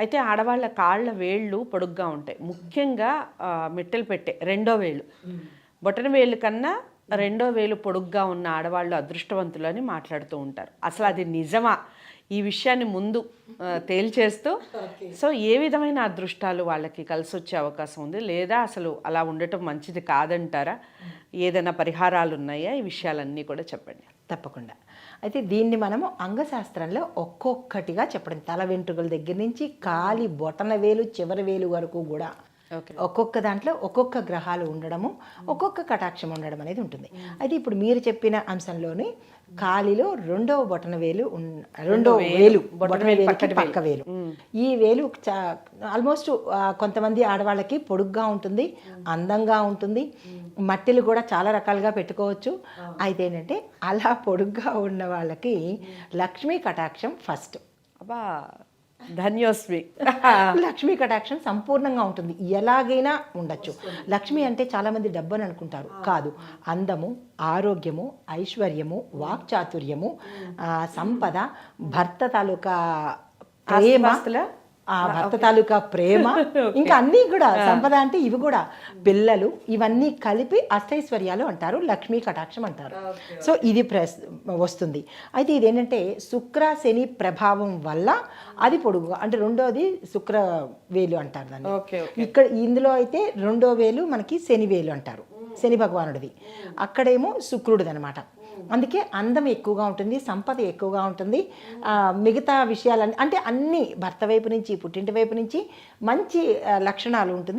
అయితే ఆడవాళ్ళ కాళ్ళ వేళ్ళు పొడుగ్గా ఉంటాయి. ముఖ్యంగా మిట్టెలు పెట్టే రెండో వేలు. బొటన వేలు కన్నా రెండో వేలు పొడుగ్గా ఉన్న ఆడవాళ్ళు అదృష్టవంతులు అని మాట్లాడుతూ ఉంటారు. అసలు అది నిజమా? ఈ విషయాన్ని ముందు తేల్చేస్తూ. సో ఏ విధమైన అదృష్టాలు వాళ్ళకి కలిసి వచ్చే అవకాశం ఉంది? లేదా అసలు అలా ఉండటం మంచిది కాదంటారా? ఏదైనా పరిహారాలు ఉన్నాయా ఈ విషయాలన్నీ కూడా చెప్పండి. తప్పకుండా. అయితే దీన్ని మనము అంగశాస్త్రంలో ఒక్కొక్కటిగా చెప్పడం. తల వెంట్రుకల దగ్గర నుంచి కాలి బొటన వేలు చివరి వేలు వరకు కూడా ఒక్కొక్క దాంట్లో ఒక్కొక్క గ్రహాలు ఉండడము ఒక్కొక్క కటాక్షం ఉండడం అనేది ఉంటుంది. అయితే ఇప్పుడు మీరు చెప్పిన అంశంలోని కాలిలో రెండవ బొటన వేలు రెండవ వేలు బొటన వేలుకి పక్క వేలు. ఈ వేలు ఆల్మోస్ట్ కొంతమంది ఆడవాళ్ళకి పొడుగ్గా ఉంటుంది అందంగా ఉంటుంది. మట్టిలు కూడా చాలా రకాలుగా పెట్టుకోవచ్చు. అయితే ఏంటంటే అలా పొడుగ్గా ఉన్న వాళ్ళకి లక్ష్మీ కటాక్షం ఫస్ట్. అబ్బా ధన్యోస్మి. లక్ష్మీ కటాక్షం సంపూర్ణంగా ఉంటుంది. ఎలాగైనా ఉండొచ్చు. లక్ష్మి అంటే చాలా మంది డబ్బు అని అనుకుంటారు కాదు. అందము ఆరోగ్యము ఐశ్వర్యము వాక్చాతుర్యము ఆ, సంపద భర్త తాలూకా ప్రేమ? ఆ భర్త తాలూకా ప్రేమ. ఇంకా అన్నీ కూడా సంపద అంటే ఇవి కూడా పిల్లలు ఇవన్నీ కలిపి అష్టైశ్వర్యాలు అంటారు లక్ష్మీ కటాక్షం అంటారు. సో ఇది ప్రెస్ వస్తుంది. అయితే ఇది ఏంటంటే శుక్ర శని ప్రభావం వల్ల అది పొడుగు అంటే రెండోది శుక్ర వేలు అంటారు దాన్ని. ఇక్కడ ఇందులో అయితే రెండో వేలు మనకి శని వేలు అంటారు. శని భగవానుడిది. అక్కడేమో శుక్రుడిది అనమాట అందుకే అందం ఎక్కువగా ఉంటుంది సంపద ఎక్కువగా ఉంటుంది. మిగతా విషయాలన్నీ అంటే అన్ని భర్త వైపు నుంచి పుట్టింటి వైపు నుంచి మంచి లక్షణాలు ఉంటుంది.